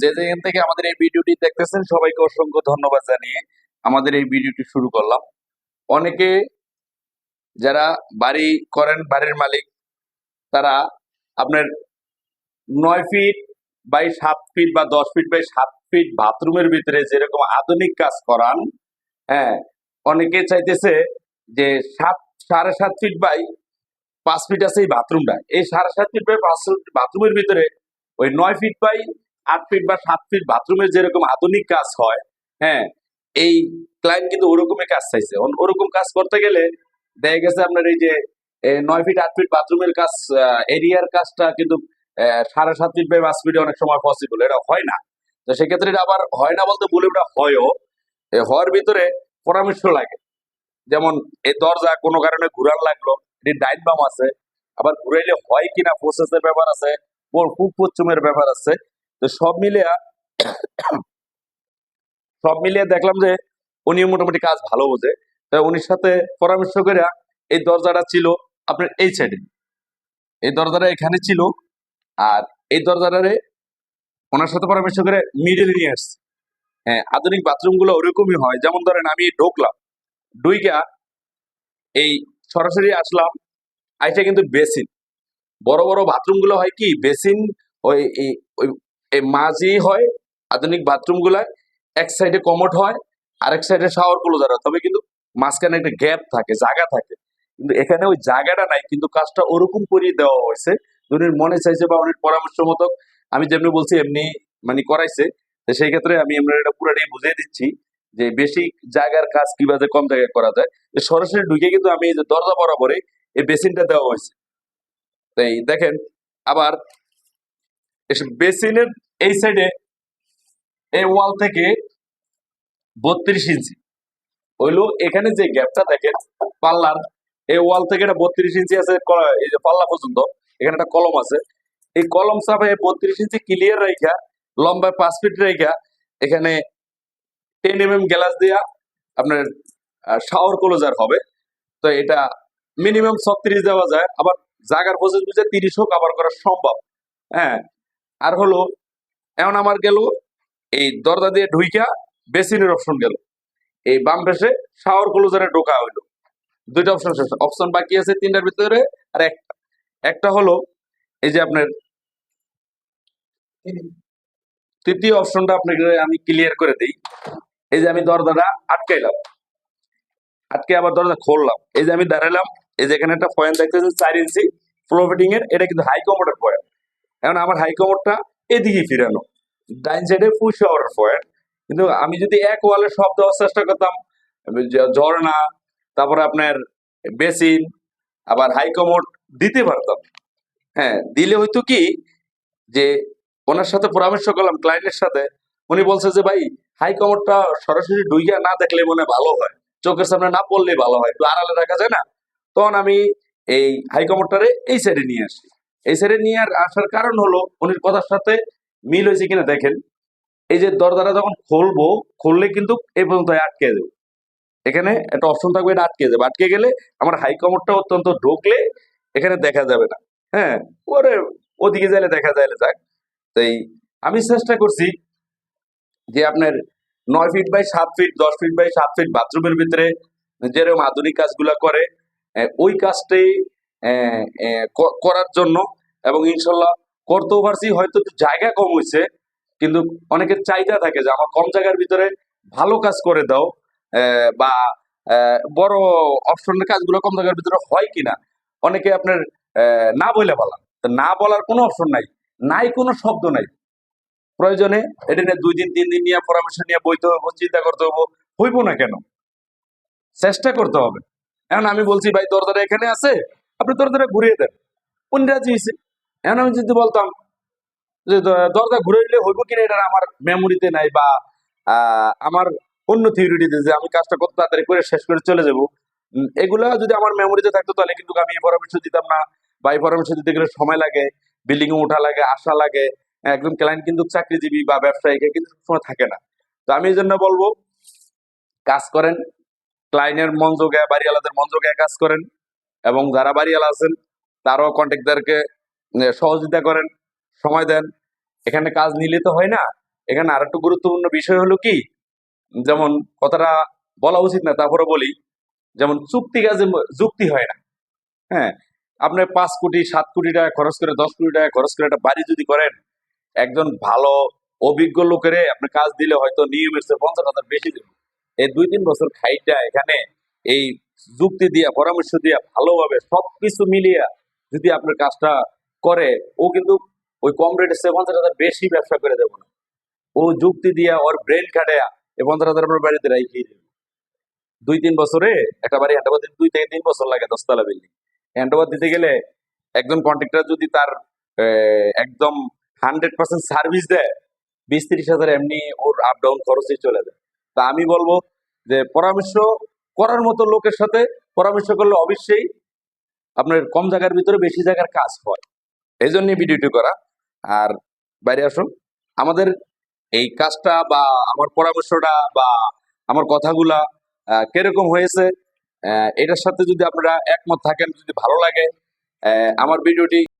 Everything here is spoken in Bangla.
যে যেখান থেকে আমাদের এই ভিডিওটি দেখতেছেন, সবাইকে অসংখ্য ধন্যবাদ জানিয়ে আমাদের এই ভিডিওটি শুরু করলাম। অনেকে যারা বাড়ি করেন, বাড়ির মালিক, তারা আপনার নয় ফিট বাই সাত ফিট বা দশ ফিট বাই সাত ফিট বাথরুমের ভিতরে যেরকম আধুনিক কাজ করান হ্যাঁ অনেকে চাইতেছে যে সাত, সাড়ে সাত ফিট বাই পাঁচ ফিট আছে এই বাথরুমটা। এই সাড়ে সাত ফিট বাই পাঁচ ফিট বাথরুমের ভিতরে ওই নয় ফিট বাই আট ফিট বা সাত ফিট বাথরুমের যেরকম আধুনিক কাজ হয় হ্যাঁ এই ক্লায়েন্ট কিন্তু ওরকমই কাজ চাইছে। ওরকম কাজ করতে গেলে দেখা গেছে আপনার এই যে নয় ফিট আট ফিট বাথরুমের কাজ এরিয়ার কাজটা কিন্তু সাড়ে সাত ফিট বাই পাঁচ ফিটে অনেক সময় পসিবল এটা হয় না। তো সেক্ষেত্রে এটা আবার হয় না বলতে বলে ওটা হয়ও। হওয়ার ভিতরে পরামর্শ লাগে। যেমন এই দরজা কোনো কারণে ঘুরান লাগল, এটি ডাইন বাম আছে, আবার ঘুরাইলে হয় কিনা প্রসেসের ব্যাপার আছে ওর খুব পশ্চিমের ব্যাপার আছে। তো সব মিলিয়া সব মিলিয়ে দেখলাম যে উনি মোটামুটি কাজ ভালো বোঝে। তাই উনির সাথে পরামর্শ করে এই দরজাটা ছিল আপনার এই সাইডে এই দরজাটা এখানে ছিল আর এই দরজাটারে ওনার সাথে পরামর্শ করে মিডল নিয়ে আসছে। হ্যাঁ আধুনিক বাথরুমগুলো ওরকমই হয়। যেমন ধরেন আমি ঢুকলাম ডুইকা এই সরাসরি আসলাম আইটা কিন্তু বেসিন। বড় বড় বাথরুমগুলো হয় কি, বেসিন ওই এই মাঝি হয়, আধুনিক বাথরুম গুলায়। এক সাইডে কমোড হয়, আরেক সাইডে শাওয়ার ক্লোজার হয়। তবে কিন্তু মাঝখানে একটা গ্যাপ থাকে, জায়গা থাকে। কিন্তু এখানে ওই জায়গাটা নাই, কিন্তু কাজটা ওরকম করিয়ে দেওয়া হয়েছে। উনির মনে চাইছে বা উনির পরামর্শ মতো আমি যেমনি বলছি, এমনি মানে করাইছে। তো সেই ক্ষেত্রে আমি এমনি এটা পুরাটাই বুঝিয়ে দিচ্ছি যে বেশি জায়গার কাজ কীভাবে কম জায়গায় করা যায়। সরাসরি ঢুকে কিন্তু আমি এই যে দরজা বরাবরে এই বেসিনটা দেওয়া হয়েছে। তাই দেখেন, আবার বেসিনের এই সাইডে এই ওয়াল থেকে বত্রিশ ইঞ্চি। হইল এখানে যে গ্যাপটা দেখেন, পাল্লার, এই ওয়াল থেকে এটা বত্রিশ ইঞ্চি আছে এই যে পাল্লা পর্যন্ত, এখানে একটা কলম আছে। এই কলম চাপে বত্রিশ ইঞ্চি ক্লিয়ার রেখা লম্বায় পাঁচ ফিট রেখা এখানে টেন এম এম গ্লাস দিয়া আপনার শাওয়ার ক্লোজার হবে। তো এটা মিনিমাম ছত্রিশ দেওয়া যায়, আবার জাগার প্রসেস বুঝে তিরিশও কভার করা সম্ভব। হ্যাঁ আর হলো, এখন আমার গেল, এই দরজা দিয়ে ঢুইকা বেসিনের অপশন গেল। এই বাম পাশে শাওয়ার ক্লোজারে ঢোকা হইল। দুইটা অপশন শেষ। অপশন বাকি আছে তিনটার ভিতরে আর একটা। একটা হলো, এই যে আপনার তৃতীয় অপশনটা আপনাকে আমি ক্লিয়ার করে দিই। এই যে আমি দরজাটা আটকাইলাম। আটকে আবার দরজা খুললাম। এই যে আমি দাঁড়ালাম এই যে এখানে একটা পয়েন্ট দেখতেছেন, চার ইঞ্চি ফ্লো ফিটিং এর এটা কিন্তু হাই কমোডের পয়েন্ট এখন আমার হাই কমোডটা এদিকে ফিরানো। ডাইন সাইডে পুশ আওয়ার পয়েন্ট কিন্তু আমি যদি এক ওয়ালে সব দেওয়ার চেষ্টা করতাম ঝর্ণা, তারপরে আপনার বেসিন আবার হাইকমোড দিতে পারতাম। হ্যাঁ দিলে হয়তো কি যে ওনার সাথে পরামর্শ করলাম ক্লায়েন্টের সাথে। উনি বলছে যে, ভাই হাইকমোডটা সরাসরি ডুইয়া না দেখলে মনে ভালো হয়। চোখের সামনে না পড়লে ভালো হয়। একটু আড়ালে রাখা যায় না? তখন আমি এই হাইকমোডটারে এই সাইডে নিয়ে আসি। এই সাইডে নিয়ে আসার কারণ হলো, উনির কথার সাথে মিল হয়েছে কিনা দেখেন। এই যে দরজাটা যখন খুলবো, খুললে কিন্তু এই পর্যন্ত আটকে দেবো এখানে একটা অপশন থাকবে এটা আটকে যাবে। আটকে গেলে আমার হাই কমোডটা অত্যন্ত ঢুকলে এখানে দেখা যাবে না। হ্যাঁ ওরে ওদিকে যাইলে দেখা যাইলে যাক। তাই আমি চেষ্টা করছি যে আপনার নয় ফিট বাই সাত ফিট দশ ফিট বাই সাত ফিট বাথরুমের ভিতরে যেরকম আধুনিক কাজগুলো করে ওই কাজটাই করার জন্য এবং ইনশাল্লাহ করতেও পারছি, হয়তো জায়গা কম হয়েছে কিন্তু অনেকের চাহিদা থাকে যে আমার কম জায়গার ভিতরে ভালো কাজ করে দাও বা বড় অপশনের কাজগুলো কম জায়গার ভিতরে হয় কিনা, অনেকে আপনার না বলে বলা না বলার কোনো অপশন নাই নাই কোনো শব্দ নাই, প্রয়োজনে এটা নিয়ে দুই দিন, তিন দিন নিয়ে পরামর্শ নিয়ে বইতে হব চিন্তা করতে হব হইব না কেন? চেষ্টা করতে হবে, এখন আমি বলছি ভাই দরজাটা এখানে আছে, আপনি দরজাটা ঘুরিয়ে দেন, উনি রাজি হয়েছে এখন আমি যদি বলতাম যে দরজা ঘুরে দিলে হইব কিনা এটা আমার মেমোরিতে নাই বা আমার অন্য থিওরিটিতে যে আমি কাজটা কত তাড়াতাড়ি করে শেষ করে চলে যাব। এগুলা যদি আমার মেমোরিতে থাকতো তাহলে কিন্তু আমি এই পরামর্শ দিতাম না বা এই পরামর্শ দিতে গেলে সময় লাগে বিল্ডিং এ ওঠা লাগে, আসা লাগে। একজন ক্লায়েন্ট কিন্তু চাকরিজীবী বা ব্যবসায়ীকে কিন্তু সময় থাকে না। তো আমি এই জন্য বলব, কাজ করেন ক্লায়েন্টের মন যোগায় বাড়িওয়ালাদের মন যোগায় কাজ করেন এবং যারা বাড়িওয়ালা আছেন, তারাও কন্ট্রাক্টরকে সহযোগিতা করেন, সময় দেন। এখানে কাজ নিলে তো হয় না। এখানে আর একটু গুরুত্বপূর্ণ বিষয় হলো কি, যেমন কথাটা বলা উচিত না তারপরে বলি, যেমন চুক্তি কাজে যুক্তি হয় না। হ্যাঁ আপনি পাঁচ কোটি, সাত কোটি টাকা খরচ করে, দশ কোটি টাকা খরচ করে একটা বাড়ি যদি করেন, একজন ভালো, অভিজ্ঞ লোকের আপনি কাজ দিলে হয়তো নিয়মের চেয়ে পঞ্চাশ হাজার বেশি দেবে এই দুই তিন বছর খাইটা এখানে এই যুক্তি দিয়া, পরামর্শ দিয়া ভালোভাবে সবকিছু মিলিয়া যদি আপনার কাজটা করে, ও কিন্তু ওই কম রেটের চেয়ে পঞ্চাশ হাজার বেশি ব্যবসা করে দেবো না। ও যুক্তি দিয়া ওর ব্রেন খাটায়া এই পঞ্চাশ হাজার আপনার বাড়িতে রাখিয়ে দেবে। দুই তিন বছরে একটা বাড়ি হ্যান্ডওভার দিতে দুই থেকে তিন বছর লাগে দশতলা বিল্ডিং হ্যান্ডওভার দিতে গেলে একজন কন্ট্রাক্টর যদি তার একদম হান্ড্রেড পার্সেন্ট সার্ভিস দেয়, বিশ তিরিশ হাজার এমনি ওর আপ ডাউন খরচই চলে যায়। তা আমি বলব যে পরামর্শ করার মতো লোকের সাথে পরামর্শ করলে অবশ্যই আপনার কম জায়গার ভিতরে বেশি জায়গার কাজ হয়। এই জন্য ভিডিওটি করা। আর বাইরে আসুন। আমাদের এই কাজটা বা আমার পরামর্শটা বা আমার কথাগুলা কীরকম হয়েছে এটার সাথে যদি আপনারা একমত থাকেন, যদি ভালো লাগে আমার ভিডিওটি